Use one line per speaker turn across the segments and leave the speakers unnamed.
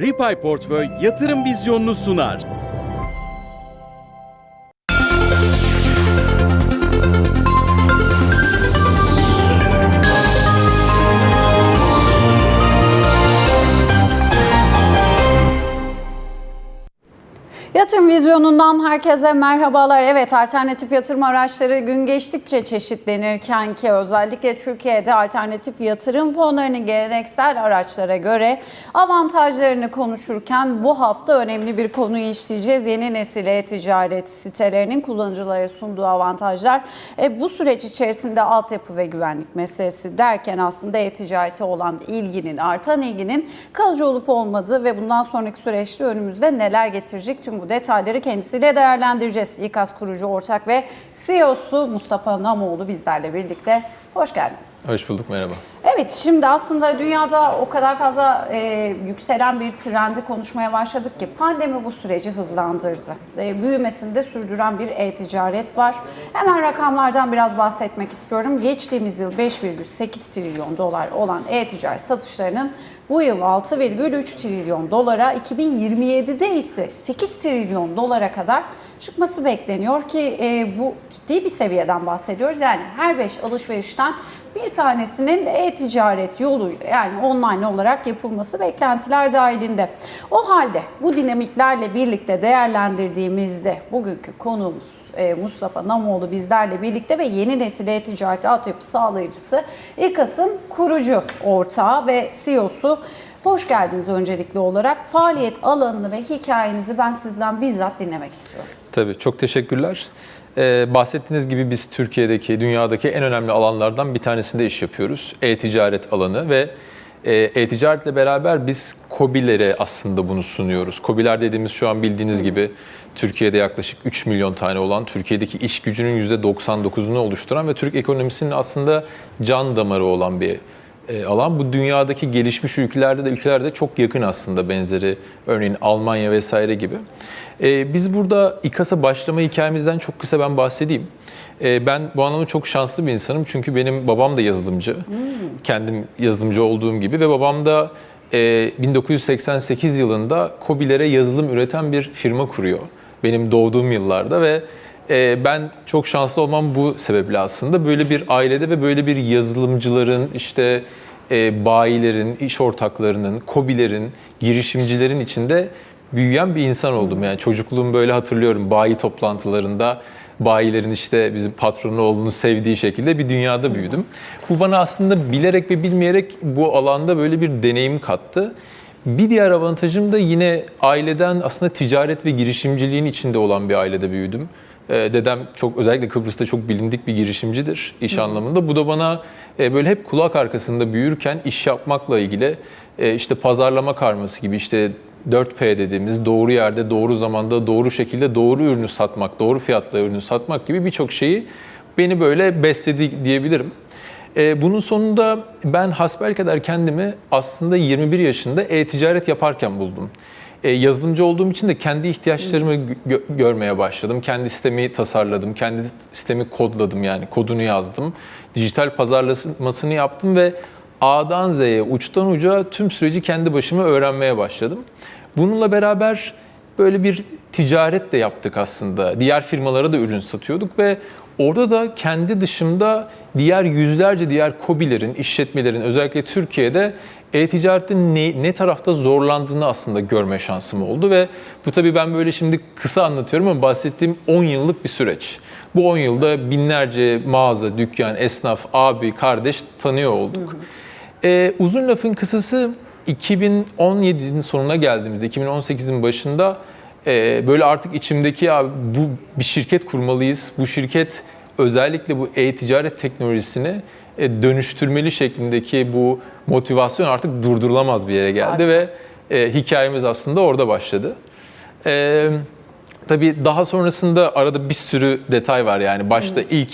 Ripay Portföy yatırım vizyonunu sunar.
Yatırım vizyonundan herkese merhabalar. Evet alternatif yatırım araçları gün geçtikçe çeşitlenirken ki özellikle Türkiye'de alternatif yatırım fonlarının geleneksel araçlara göre avantajlarını konuşurken bu hafta önemli bir konuyu işleyeceğiz. Yeni nesil e-ticaret sitelerinin kullanıcılara sunduğu avantajlar. E, bu süreç içerisinde altyapı ve güvenlik meselesi derken aslında e-ticarete olan ilginin, artan ilginin kalıcı olup olmadığı ve bundan sonraki süreçte önümüzde neler getirecek tüm bu detayları kendisiyle değerlendireceğiz. İKAS kurucu ortak ve CEO'su Mustafa Namoğlu bizlerle birlikte. Hoş geldiniz.
Hoş bulduk, merhaba.
Evet şimdi aslında dünyada o kadar fazla e, yükselen bir trendi konuşmaya başladık ki pandemi bu süreci hızlandırdı. E, büyümesini de sürdüren bir e-ticaret var. Hemen rakamlardan biraz bahsetmek istiyorum. Geçtiğimiz yıl 5,8 trilyon dolar olan e-ticaret satışlarının bu yıl 6,3 trilyon dolara, 2027'de ise 8 trilyon dolara kadar çıkması bekleniyor ki e, bu ciddi bir seviyeden bahsediyoruz. Yani her 5 alışverişten bir tanesinin e-ticaret yolu yani online olarak yapılması beklentiler dahilinde. O halde bu dinamiklerle birlikte değerlendirdiğimizde bugünkü konuğumuz e, Mustafa Namoğlu bizlerle birlikte ve yeni nesil e-ticaret altyapı sağlayıcısı İKAS'ın kurucu ortağı ve CEO'su. Hoş geldiniz öncelikli olarak. Faaliyet alanını ve hikayenizi ben sizden bizzat dinlemek istiyorum.
Tabii, çok teşekkürler. Ee, bahsettiğiniz gibi biz Türkiye'deki, dünyadaki en önemli alanlardan bir tanesinde iş yapıyoruz. E-ticaret alanı ve e, e-ticaretle beraber biz KOBİ'lere aslında bunu sunuyoruz. KOBİ'ler dediğimiz şu an bildiğiniz gibi Türkiye'de yaklaşık 3 milyon tane olan, Türkiye'deki iş gücünün %99'unu oluşturan ve Türk ekonomisinin aslında can damarı olan bir e, alan. Bu dünyadaki gelişmiş ülkelerde de ülkelerde çok yakın aslında benzeri. Örneğin Almanya vesaire gibi. E, biz burada İKAS'a başlama hikayemizden çok kısa ben bahsedeyim. E, ben bu anlamda çok şanslı bir insanım çünkü benim babam da yazılımcı. Kendim yazılımcı olduğum gibi ve babam da e, 1988 yılında KOBİ'lere yazılım üreten bir firma kuruyor. Benim doğduğum yıllarda ve e, ben çok şanslı olmam bu sebeple aslında. Böyle bir ailede ve böyle bir yazılımcıların, işte e, bayilerin, iş ortaklarının, kobilerin, girişimcilerin içinde büyüyen bir insan oldum. Yani çocukluğum böyle hatırlıyorum bayi toplantılarında bayilerin işte bizim patronu oğlunu sevdiği şekilde bir dünyada büyüdüm. Bu bana aslında bilerek ve bilmeyerek bu alanda böyle bir deneyim kattı. Bir diğer avantajım da yine aileden aslında ticaret ve girişimciliğin içinde olan bir ailede büyüdüm. Ee, Dedem çok özellikle Kıbrıs'ta çok bilindik bir girişimcidir iş anlamında. Bu da bana e, böyle hep kulak arkasında büyürken iş yapmakla ilgili e, işte pazarlama karması gibi işte 4P dediğimiz doğru yerde, doğru zamanda, doğru şekilde doğru ürünü satmak, doğru fiyatla ürünü satmak gibi birçok şeyi beni böyle besledi diyebilirim. Ee, bunun sonunda ben hasbelkader kendimi aslında 21 yaşında e-ticaret yaparken buldum. Ee, yazılımcı olduğum için de kendi ihtiyaçlarımı gö- görmeye başladım. Kendi sitemi tasarladım, kendi sitemi kodladım yani kodunu yazdım. Dijital pazarlamasını yaptım ve A'dan Z'ye, uçtan uca tüm süreci kendi başıma öğrenmeye başladım. Bununla beraber böyle bir ticaret de yaptık aslında. Diğer firmalara da ürün satıyorduk ve orada da kendi dışımda diğer yüzlerce diğer kobilerin, işletmelerin özellikle Türkiye'de e-ticaretin ne, ne tarafta zorlandığını aslında görme şansım oldu ve bu tabii ben böyle şimdi kısa anlatıyorum ama bahsettiğim 10 yıllık bir süreç. Bu 10 yılda binlerce mağaza, dükkan, esnaf, abi, kardeş tanıyor olduk. Ee, uzun lafın kısası 2017'nin sonuna geldiğimizde, 2018'in başında e, böyle artık içimdeki ya bu bir şirket kurmalıyız. Bu şirket özellikle bu e-ticaret teknolojisini e, dönüştürmeli şeklindeki bu motivasyon artık durdurulamaz bir yere geldi
Harika.
ve e, hikayemiz aslında orada başladı. E, tabii daha sonrasında arada bir sürü detay var yani başta ilk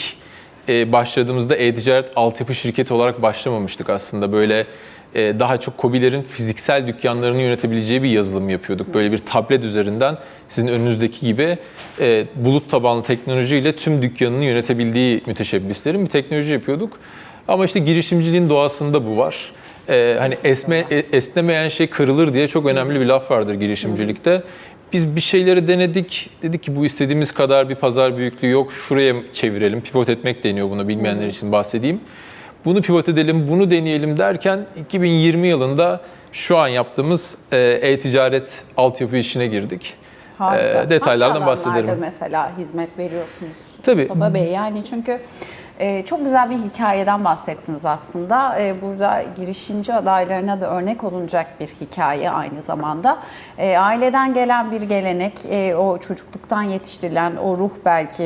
e, başladığımızda e-ticaret altyapı şirketi olarak başlamamıştık aslında. Böyle daha çok KOBİ'lerin fiziksel dükkanlarını yönetebileceği bir yazılım yapıyorduk. Böyle bir tablet üzerinden sizin önünüzdeki gibi e, bulut tabanlı teknolojiyle tüm dükkanını yönetebildiği müteşebbislerin bir teknoloji yapıyorduk. Ama işte girişimciliğin doğasında bu var. e, hani esme e, esnemeyen şey kırılır diye çok önemli bir laf vardır girişimcilikte. Biz bir şeyleri denedik. Dedik ki bu istediğimiz kadar bir pazar büyüklüğü yok. Şuraya çevirelim. Pivot etmek deniyor bunu bilmeyenler için bahsedeyim. Bunu pivot edelim, bunu deneyelim derken 2020 yılında şu an yaptığımız e, e-ticaret altyapı işine girdik.
Harika.
E, detaylardan
Hangi
bahsederim.
mesela hizmet veriyorsunuz
Tabii.
Mustafa Bey? Yani çünkü e, çok güzel bir hikayeden bahsettiniz aslında. E, burada girişimci adaylarına da örnek olunacak bir hikaye aynı zamanda. E, aileden gelen bir gelenek, o çocukluktan yetiştirilen o ruh belki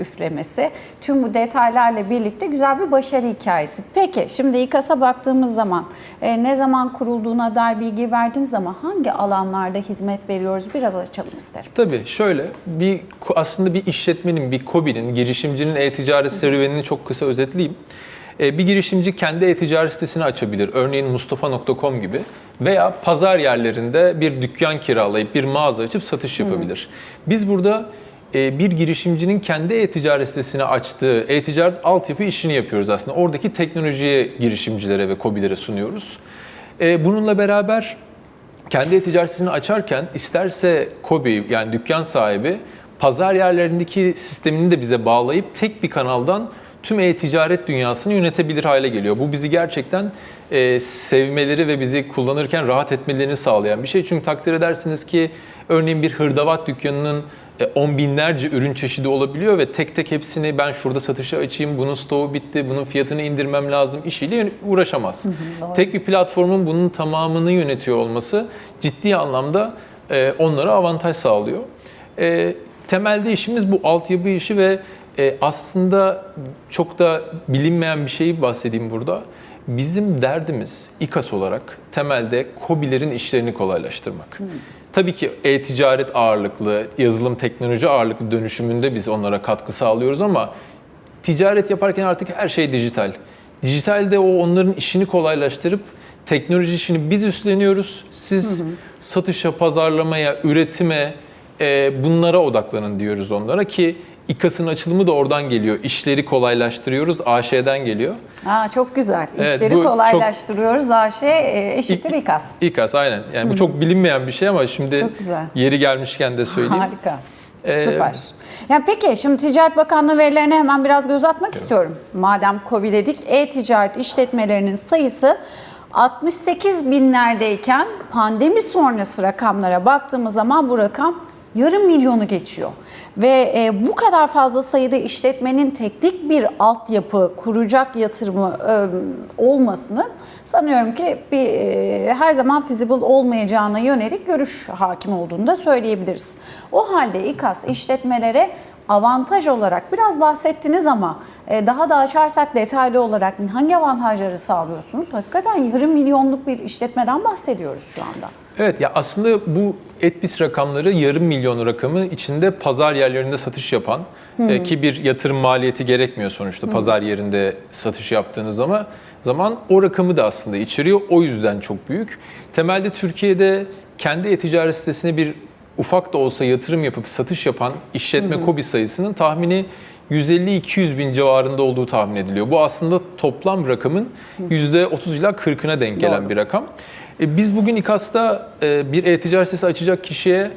üflemesi. Tüm bu detaylarla birlikte güzel bir başarı hikayesi. Peki şimdi İKAS'a baktığımız zaman ne zaman kurulduğuna dair bilgi verdiniz ama hangi alanlarda hizmet veriyoruz biraz açalım isterim.
Tabii şöyle bir aslında bir işletmenin, bir KOBİ'nin, girişimcinin e-ticaret serüvenini çok kısa özetleyeyim. E, Bir girişimci kendi e-ticaret sitesini açabilir. Örneğin mustafa.com gibi veya pazar yerlerinde bir dükkan kiralayıp bir mağaza açıp satış yapabilir. Biz burada e, bir girişimcinin kendi e-ticaret sitesini açtığı e-ticaret altyapı işini yapıyoruz aslında. Oradaki teknolojiye girişimcilere ve KOBİ'lere sunuyoruz. E, Bununla beraber kendi e-ticaret sitesini açarken isterse KOBİ yani dükkan sahibi pazar yerlerindeki sistemini de bize bağlayıp tek bir kanaldan tüm e-ticaret dünyasını yönetebilir hale geliyor. Bu bizi gerçekten e, sevmeleri ve bizi kullanırken rahat etmelerini sağlayan bir şey. Çünkü takdir edersiniz ki örneğin bir hırdavat dükkanının e, on binlerce ürün çeşidi olabiliyor ve tek tek hepsini ben şurada satışa açayım, bunun stoğu bitti, bunun fiyatını indirmem lazım işiyle uğraşamaz. tek bir platformun bunun tamamını yönetiyor olması ciddi anlamda e, onlara avantaj sağlıyor. E, temelde işimiz bu altyapı işi ve e, aslında çok da bilinmeyen bir şeyi bahsedeyim burada. Bizim derdimiz İKAS olarak temelde KOBİ'lerin işlerini kolaylaştırmak. Tabii ki e-ticaret ağırlıklı, yazılım teknoloji ağırlıklı dönüşümünde biz onlara katkı sağlıyoruz ama ticaret yaparken artık her şey dijital. Dijitalde o onların işini kolaylaştırıp teknoloji işini biz üstleniyoruz. Siz satışa, pazarlamaya, üretime e, bunlara odaklanın diyoruz onlara ki İKAS'ın açılımı da oradan geliyor. İşleri kolaylaştırıyoruz, AŞ'den geliyor.
Aa, çok güzel.
Evet,
İşleri
çok-
kolaylaştırıyoruz. AŞ e, eşittir İKAS.
İKAS aynen. Yani bu çok bilinmeyen bir şey ama şimdi
Çok
yeri gelmişken de söyleyeyim.
Harika.
Ee,
Süper. Yani peki şimdi Ticaret Bakanlığı verilerine hemen biraz göz atmak istiyorum. Madem KOBİ dedik, e-ticaret işletmelerinin sayısı 68 binlerdeyken pandemi sonrası rakamlara baktığımız zaman bu rakam yarım milyonu geçiyor. Ve e, bu kadar fazla sayıda işletmenin teknik bir altyapı kuracak yatırımı e, olmasının sanıyorum ki bir e, her zaman feasible olmayacağına yönelik görüş hakim olduğunu da söyleyebiliriz. O halde İKAS işletmelere avantaj olarak biraz bahsettiniz ama e, daha da açarsak detaylı olarak hangi avantajları sağlıyorsunuz? Hakikaten yarım milyonluk bir işletmeden bahsediyoruz şu anda.
Evet ya aslında bu Etbis rakamları yarım milyon rakamı içinde pazar yerlerinde satış yapan e, ki bir yatırım maliyeti gerekmiyor sonuçta pazar yerinde satış yaptığınız zaman zaman o rakamı da aslında içeriyor. O yüzden çok büyük. Temelde Türkiye'de kendi e-ticaret sitesine bir ufak da olsa yatırım yapıp satış yapan işletme KOBİ sayısının tahmini 150-200 bin civarında olduğu tahmin ediliyor. Bu aslında toplam rakamın %30 ila 40'ına denk gelen
Doğru.
bir rakam. E, Biz bugün İKAS'ta e, bir e-ticaret sitesi açacak kişiye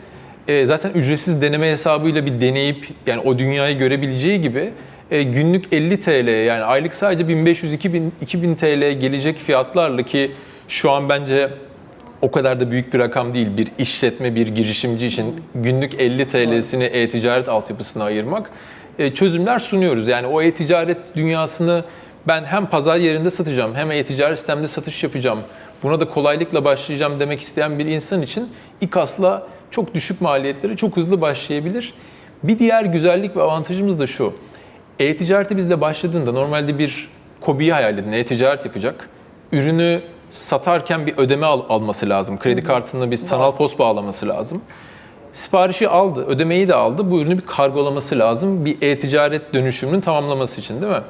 e, zaten ücretsiz deneme hesabıyla bir deneyip yani o dünyayı görebileceği gibi e, günlük 50 TL yani aylık sadece 1500-2000 2000 TL gelecek fiyatlarla ki şu an bence o kadar da büyük bir rakam değil bir işletme, bir girişimci için günlük 50 TL'sini e-ticaret altyapısına ayırmak e, çözümler sunuyoruz. Yani o e-ticaret dünyasını ben hem pazar yerinde satacağım hem e-ticaret sistemde satış yapacağım. Buna da kolaylıkla başlayacağım demek isteyen bir insan için İKAS'la çok düşük maliyetleri çok hızlı başlayabilir. Bir diğer güzellik ve avantajımız da şu. E-ticarete bizde başladığında normalde bir KOBİ'yi hayal edin. E-ticaret yapacak. Ürünü satarken bir ödeme al- alması lazım. Kredi kartına bir sanal post bağlaması lazım. Siparişi aldı, ödemeyi de aldı. Bu ürünü bir kargolaması lazım. Bir e-ticaret dönüşümünün tamamlaması için değil mi?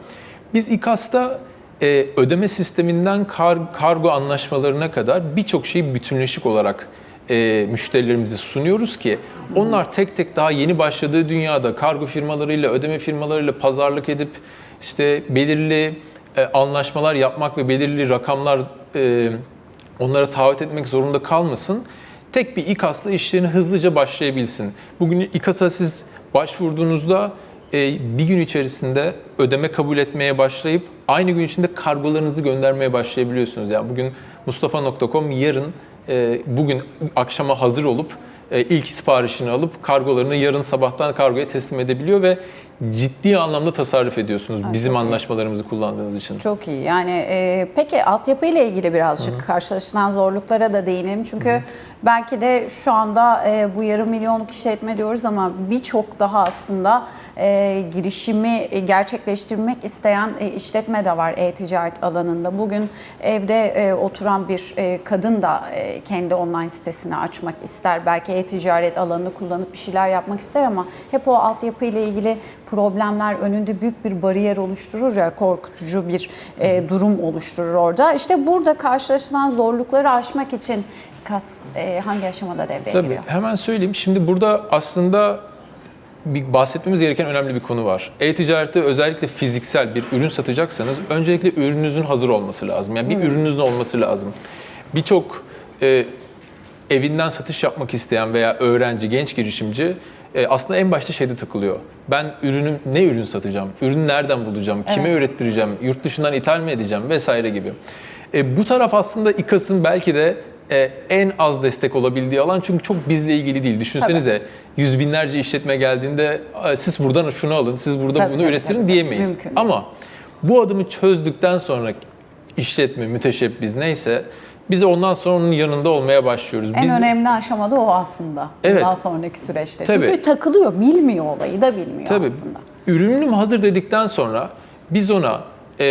Biz İKAS'ta e, ödeme sisteminden kar- kargo anlaşmalarına kadar birçok şeyi bütünleşik olarak e, müşterilerimize sunuyoruz ki onlar tek tek daha yeni başladığı dünyada kargo firmalarıyla, ödeme firmalarıyla pazarlık edip işte belirli e, anlaşmalar yapmak ve belirli rakamlar e, onlara taahhüt etmek zorunda kalmasın. Tek bir İKAS'la işlerini hızlıca başlayabilsin. Bugün İKAS'a siz başvurduğunuzda e, bir gün içerisinde ödeme kabul etmeye başlayıp aynı gün içinde kargolarınızı göndermeye başlayabiliyorsunuz. Yani bugün mustafa.com yarın bugün akşama hazır olup ilk siparişini alıp kargolarını yarın sabahtan kargoya teslim edebiliyor ve ciddi anlamda tasarruf ediyorsunuz bizim
çok iyi.
anlaşmalarımızı kullandığınız için.
Çok iyi. Yani e, peki altyapı ile ilgili birazcık karşılaşılan zorluklara da değinelim. Çünkü belki de şu anda e, bu yarım milyonluk işletme diyoruz ama birçok daha aslında e, girişimi e, gerçekleştirmek isteyen e, işletme de var e-ticaret alanında. Bugün evde e, oturan bir e, kadın da e, kendi online sitesini açmak ister. Belki e-ticaret alanını kullanıp bir şeyler yapmak ister ama hep o altyapı ile ilgili problemler önünde büyük bir bariyer oluşturur ya korkutucu bir e, durum oluşturur orada. İşte burada karşılaşılan zorlukları aşmak için KAS e, hangi aşamada devreye
Tabii
giriyor?
hemen söyleyeyim. Şimdi burada aslında bir bahsetmemiz gereken önemli bir konu var. E-ticarette özellikle fiziksel bir ürün satacaksanız öncelikle ürününüzün hazır olması lazım. Yani bir ürününüzün olması lazım. Birçok e, evinden satış yapmak isteyen veya öğrenci, genç girişimci e, aslında en başta şeyde takılıyor. Ben ürünüm ne ürün satacağım? Ürünü nereden bulacağım? Kime ürettireceğim? Yurt dışından ithal mi edeceğim? Vesaire gibi. E, bu taraf aslında İKAS'ın belki de e, en az destek olabildiği alan çünkü çok bizle ilgili değil. Düşünsenize yüz binlerce işletme geldiğinde "Aa, siz buradan şunu alın, siz burada
Tabii,
bunu
tabii,
ürettirin
tabii, tabii.
diyemeyiz.
Mümkün değil.
Ama bu adımı çözdükten sonra işletme, müteşebbis neyse biz ondan sonra onun yanında olmaya başlıyoruz.
En
Biz-
önemli aşamada o aslında.
Evet.
Daha sonraki süreçte.
Tabii.
Çünkü takılıyor, bilmiyor olayı da bilmiyor
Tabii.
aslında.
Ürünüm hazır dedikten sonra biz ona e,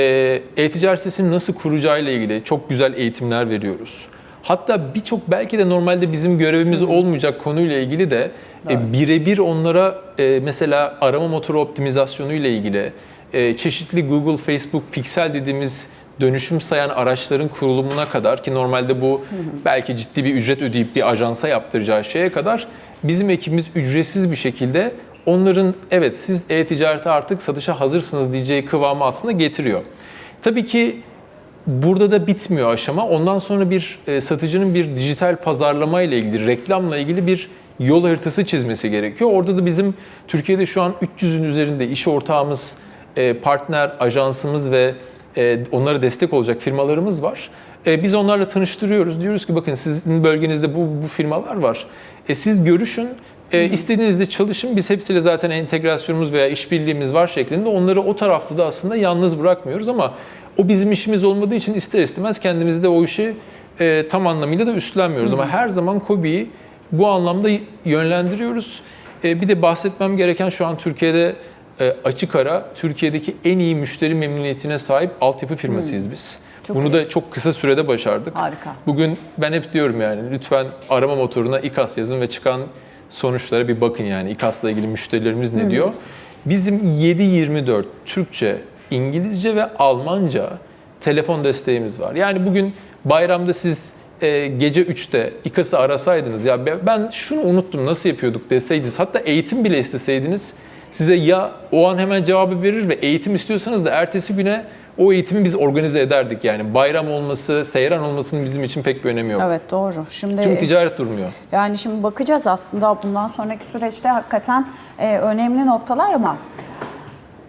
e-ticaret sitesini nasıl kuracağıyla ilgili çok güzel eğitimler veriyoruz. Hatta birçok belki de normalde bizim görevimiz olmayacak konuyla ilgili de e, birebir onlara e, mesela arama motoru optimizasyonu ile ilgili e, çeşitli Google, Facebook, Pixel dediğimiz dönüşüm sayan araçların kurulumuna kadar ki normalde bu belki ciddi bir ücret ödeyip bir ajansa yaptıracağı şeye kadar bizim ekibimiz ücretsiz bir şekilde onların evet siz e-ticarete artık satışa hazırsınız diyeceği kıvamı aslında getiriyor. Tabii ki burada da bitmiyor aşama. Ondan sonra bir e, satıcının bir dijital pazarlama ile ilgili, reklamla ilgili bir yol haritası çizmesi gerekiyor. Orada da bizim Türkiye'de şu an 300'ün üzerinde iş ortağımız, e, partner, ajansımız ve onlara destek olacak firmalarımız var. E, biz onlarla tanıştırıyoruz. Diyoruz ki bakın sizin bölgenizde bu, bu firmalar var. E, siz görüşün, e, istediğinizde çalışın. Biz hepsiyle zaten entegrasyonumuz veya işbirliğimiz var şeklinde onları o tarafta da aslında yalnız bırakmıyoruz ama o bizim işimiz olmadığı için ister istemez kendimizi de o işi e, tam anlamıyla da üstlenmiyoruz. Ama her zaman KOBİ'yi bu anlamda yönlendiriyoruz. E, bir de bahsetmem gereken şu an Türkiye'de e, açık ara Türkiye'deki en iyi müşteri memnuniyetine sahip altyapı firmasıyız biz.
Çok
Bunu
iyi.
da çok kısa sürede başardık.
Harika.
Bugün ben hep diyorum yani lütfen arama motoruna İKAS yazın ve çıkan sonuçlara bir bakın yani İKAS'la ilgili müşterilerimiz ne diyor. Bizim 7-24 Türkçe, İngilizce ve Almanca telefon desteğimiz var. Yani bugün bayramda siz e, gece 3'te İKAS'ı arasaydınız ya be- ben şunu unuttum nasıl yapıyorduk deseydiniz hatta eğitim bile isteseydiniz size ya o an hemen cevabı verir ve eğitim istiyorsanız da ertesi güne o eğitimi biz organize ederdik yani bayram olması, seyran olmasının bizim için pek bir önemi yok.
Evet doğru. Şimdi
Çünkü ticaret durmuyor.
Yani şimdi bakacağız aslında bundan sonraki süreçte hakikaten e, önemli noktalar ama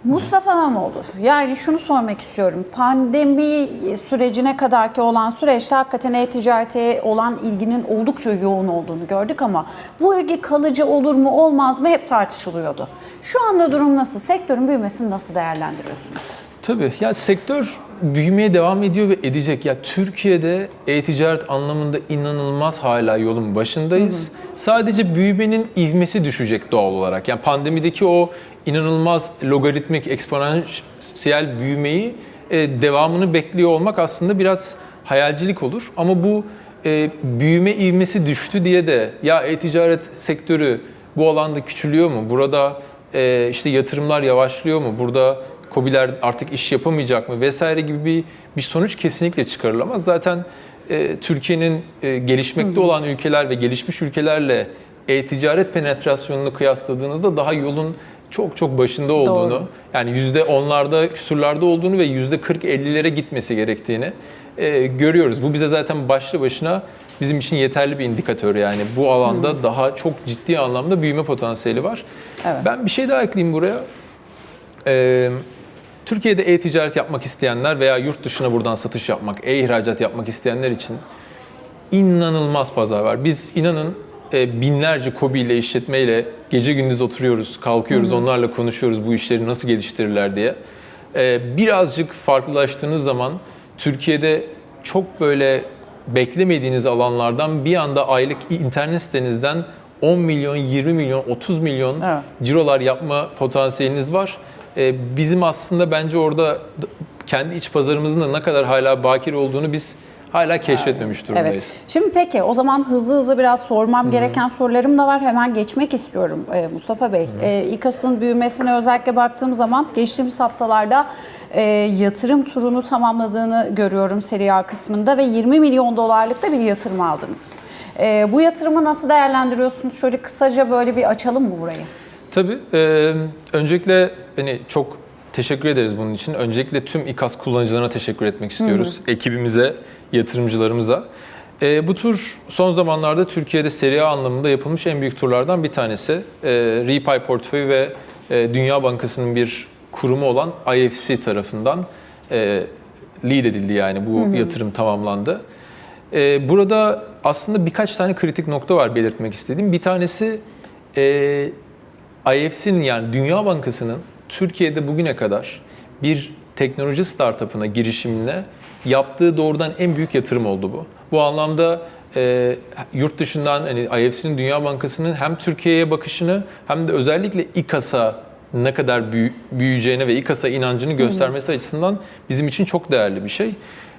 Mustafa Namoğlu, yani şunu sormak istiyorum. Pandemi sürecine kadarki olan süreçte hakikaten e-ticarete olan ilginin oldukça yoğun olduğunu gördük ama bu ilgi kalıcı olur mu olmaz mı hep tartışılıyordu. Şu anda durum nasıl? Sektörün büyümesini nasıl değerlendiriyorsunuz siz?
Tabii. Ya sektör büyümeye devam ediyor ve edecek. Ya Türkiye'de e-ticaret anlamında inanılmaz hala yolun başındayız. Sadece büyümenin ivmesi düşecek doğal olarak. Yani pandemideki o inanılmaz logaritmik, eksponansiyel büyümeyi e, devamını bekliyor olmak aslında biraz hayalcilik olur. Ama bu e, büyüme ivmesi düştü diye de ya e-ticaret sektörü bu alanda küçülüyor mu? Burada e, işte yatırımlar yavaşlıyor mu? Burada KOBİ'ler artık iş yapamayacak mı vesaire gibi bir, bir sonuç kesinlikle çıkarılamaz. Zaten e, Türkiye'nin e, gelişmekte olan ülkeler ve gelişmiş ülkelerle e-ticaret penetrasyonunu kıyasladığınızda daha yolun çok çok başında olduğunu,
Doğru.
yani yüzde onlarda, küsurlarda olduğunu ve yüzde 40-50'lere gitmesi gerektiğini e, görüyoruz. Bu bize zaten başlı başına bizim için yeterli bir indikatör yani. Bu alanda daha çok ciddi anlamda büyüme potansiyeli var.
Evet.
Ben bir şey daha ekleyeyim buraya. Ee, Türkiye'de e-ticaret yapmak isteyenler veya yurt dışına buradan satış yapmak, e-ihracat yapmak isteyenler için inanılmaz pazar var. Biz inanın e, binlerce KOBİ ile işletmeyle gece gündüz oturuyoruz, kalkıyoruz, onlarla konuşuyoruz bu işleri nasıl geliştirirler diye. E, birazcık farklılaştığınız zaman Türkiye'de çok böyle beklemediğiniz alanlardan bir anda aylık internet sitenizden 10 milyon, 20 milyon, 30 milyon
Evet.
cirolar yapma potansiyeliniz var. E, bizim aslında bence orada kendi iç pazarımızın da ne kadar hala bakir olduğunu biz hala keşfetmemiş durumdayız.
Evet. Şimdi peki o zaman hızlı hızlı biraz sormam gereken sorularım da var. Hemen geçmek istiyorum e, Mustafa Bey. E, İKAS'ın büyümesine özellikle baktığım zaman geçtiğimiz haftalarda e, yatırım turunu tamamladığını görüyorum seri A kısmında ve 20 milyon dolarlık da bir yatırım aldınız. E, bu yatırımı nasıl değerlendiriyorsunuz? Şöyle kısaca böyle bir açalım mı burayı?
Tabii. e, öncelikle hani çok teşekkür ederiz bunun için. Öncelikle tüm İKAS kullanıcılarına teşekkür etmek istiyoruz. Ekibimize, yatırımcılarımıza. E, bu tur son zamanlarda Türkiye'de seri A anlamında yapılmış en büyük turlardan bir tanesi. E, Repay Portföy ve e, Dünya Bankası'nın bir kurumu olan IFC tarafından e, lead edildi yani bu yatırım tamamlandı. E, burada aslında birkaç tane kritik nokta var belirtmek istediğim. Bir tanesi e, IFC'nin yani Dünya Bankası'nın Türkiye'de bugüne kadar bir teknoloji startup'ına girişimine yaptığı doğrudan en büyük yatırım oldu bu. Bu anlamda e, yurt dışından hani IFC'nin Dünya Bankası'nın hem Türkiye'ye bakışını hem de özellikle İKAS'a ne kadar büyü- büyüyeceğine ve İKAS'a inancını göstermesi açısından bizim için çok değerli bir şey.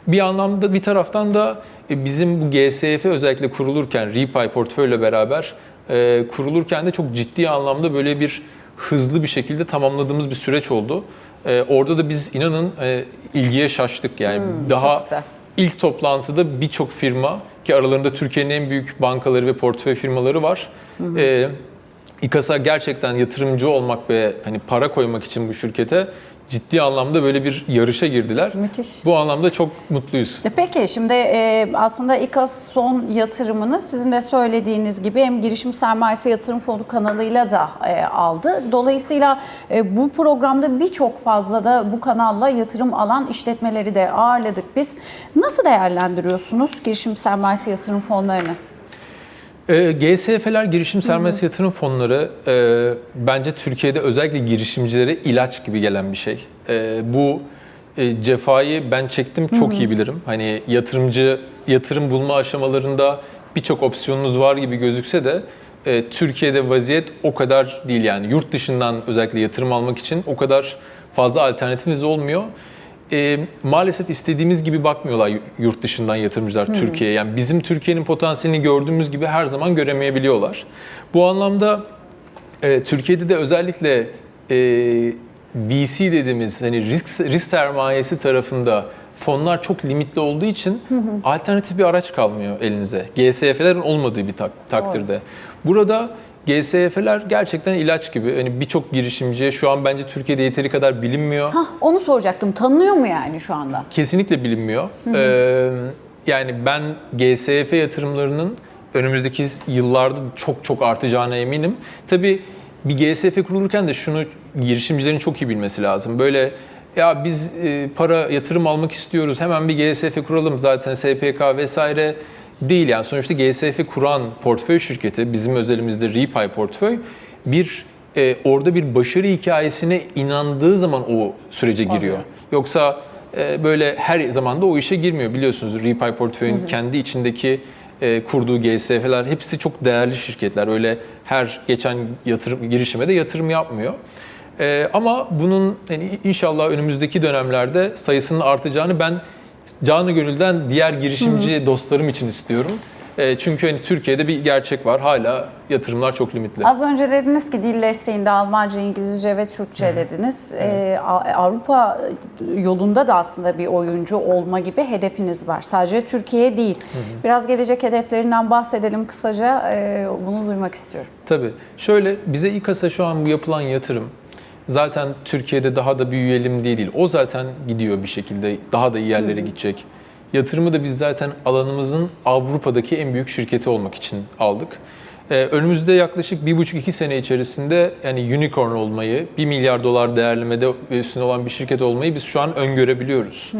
Bir anlamda bir taraftan da e, bizim bu GSF özellikle kurulurken Repay portföyle beraber e, kurulurken de çok ciddi anlamda böyle bir hızlı bir şekilde tamamladığımız bir süreç oldu. E, orada da biz inanın e, ilgiye şaştık yani daha
çok güzel.
ilk toplantıda birçok firma ki aralarında Türkiye'nin en büyük bankaları ve portföy firmaları var. E, İKAS'a gerçekten yatırımcı olmak ve hani para koymak için bu şirkete ciddi anlamda böyle bir yarışa girdiler.
Müthiş.
Bu anlamda çok mutluyuz.
Peki şimdi e, aslında İKAS son yatırımını sizin de söylediğiniz gibi hem girişim sermayesi yatırım fonu kanalıyla da e, aldı. Dolayısıyla e, bu programda birçok fazla da bu kanalla yatırım alan işletmeleri de ağırladık biz. Nasıl değerlendiriyorsunuz girişim sermayesi yatırım fonlarını?
E, GSF'ler girişim sermayesi yatırım fonları e, bence Türkiye'de özellikle girişimcilere ilaç gibi gelen bir şey. E, bu e, cefayı ben çektim çok iyi bilirim. Hani yatırımcı yatırım bulma aşamalarında birçok opsiyonunuz var gibi gözükse de e, Türkiye'de vaziyet o kadar değil yani yurt dışından özellikle yatırım almak için o kadar fazla alternatifiniz olmuyor. E, maalesef istediğimiz gibi bakmıyorlar yurt dışından yatırımcılar Türkiye'ye. Yani bizim Türkiye'nin potansiyelini gördüğümüz gibi her zaman göremeyebiliyorlar. Bu anlamda e, Türkiye'de de özellikle e, VC dediğimiz hani risk risk sermayesi tarafında fonlar çok limitli olduğu için alternatif bir araç kalmıyor elinize. GSF'lerin olmadığı bir tak- takdirde. Burada GSF'ler gerçekten ilaç gibi. Hani birçok girişimciye şu an bence Türkiye'de yeteri kadar bilinmiyor.
Hah, onu soracaktım. Tanınıyor mu yani şu anda?
Kesinlikle bilinmiyor. Ee, yani ben GSF yatırımlarının önümüzdeki yıllarda çok çok artacağına eminim. Tabii bir GSF kurulurken de şunu girişimcilerin çok iyi bilmesi lazım. Böyle ya biz e, para yatırım almak istiyoruz hemen bir GSF kuralım zaten SPK vesaire değil yani sonuçta GSF kuran portföy şirketi bizim özelimizde Repay portföy bir e, orada bir başarı hikayesine inandığı zaman o sürece giriyor. Yoksa e, böyle her zaman da o işe girmiyor. Biliyorsunuz Repay portföyün kendi içindeki e, kurduğu GSF'ler hepsi çok değerli şirketler. Öyle her geçen yatırım girişime de yatırım yapmıyor. E, ama bunun yani inşallah önümüzdeki dönemlerde sayısının artacağını ben canı gönülden diğer girişimci dostlarım için istiyorum. E, çünkü hani Türkiye'de bir gerçek var. Hala yatırımlar çok limitli.
Az önce dediniz ki dil desteğinde Almanca, İngilizce ve Türkçe dediniz. Ee, A- Avrupa yolunda da aslında bir oyuncu olma gibi hedefiniz var. Sadece Türkiye değil. Biraz gelecek hedeflerinden bahsedelim kısaca. Ee, bunu duymak istiyorum.
Tabii. Şöyle bize İKAS'a şu an bu yapılan yatırım zaten Türkiye'de daha da büyüyelim diye değil. O zaten gidiyor bir şekilde daha da iyi yerlere gidecek. Yatırımı da biz zaten alanımızın Avrupa'daki en büyük şirketi olmak için aldık. Ee, önümüzde yaklaşık bir buçuk iki sene içerisinde yani unicorn olmayı, 1 milyar dolar değerlemede üstüne olan bir şirket olmayı biz şu an öngörebiliyoruz.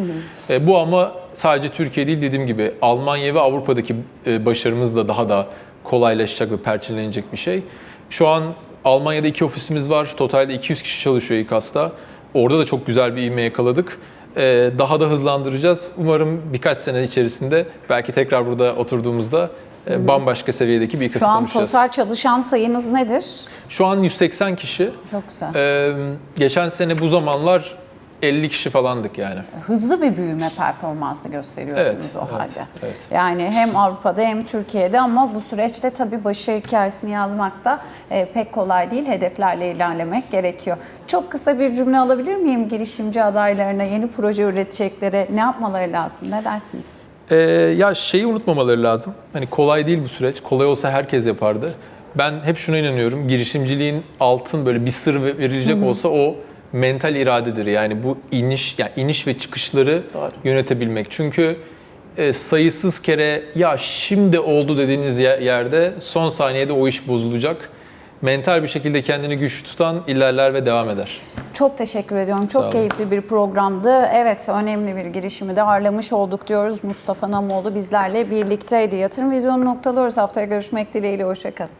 Ee, bu ama sadece Türkiye değil dediğim gibi Almanya ve Avrupa'daki e, başarımız da daha da kolaylaşacak ve perçinlenecek bir şey. Şu an Almanya'da iki ofisimiz var. Totalde 200 kişi çalışıyor İKAS'ta. Orada da çok güzel bir ivme yakaladık. Ee, daha da hızlandıracağız. Umarım birkaç sene içerisinde belki tekrar burada oturduğumuzda e, bambaşka seviyedeki bir İKAS'ı
Şu an
konuşacağız.
total çalışan sayınız nedir?
Şu an 180 kişi.
Çok güzel.
Ee, geçen sene bu zamanlar 50 kişi falandık yani.
Hızlı bir büyüme performansı gösteriyorsunuz
Evet,
o
evet,
halde.
evet.
Yani hem Avrupa'da hem Türkiye'de ama bu süreçte tabii başarı hikayesini yazmak da e, pek kolay değil. Hedeflerle ilerlemek gerekiyor. Çok kısa bir cümle alabilir miyim girişimci adaylarına, yeni proje üreteceklere ne yapmaları lazım? Ne dersiniz?
Ee, ya şeyi unutmamaları lazım. Hani kolay değil bu süreç. Kolay olsa herkes yapardı. Ben hep şuna inanıyorum. Girişimciliğin altın böyle bir sır verilecek olsa o mental iradedir. Yani bu iniş yani iniş ve çıkışları
Doğru.
yönetebilmek. Çünkü e, sayısız kere ya şimdi oldu dediğiniz ye- yerde son saniyede o iş bozulacak. Mental bir şekilde kendini güçlü tutan ilerler ve devam eder.
Çok teşekkür ediyorum. Çok keyifli bir programdı. Evet, önemli bir girişimi de ağırlamış olduk diyoruz. Mustafa Namoğlu bizlerle birlikteydi. Yatırım Vizyonu noktalıyoruz. Haftaya görüşmek dileğiyle. Hoşçakalın.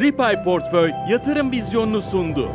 Ripay Portföy yatırım vizyonunu sundu.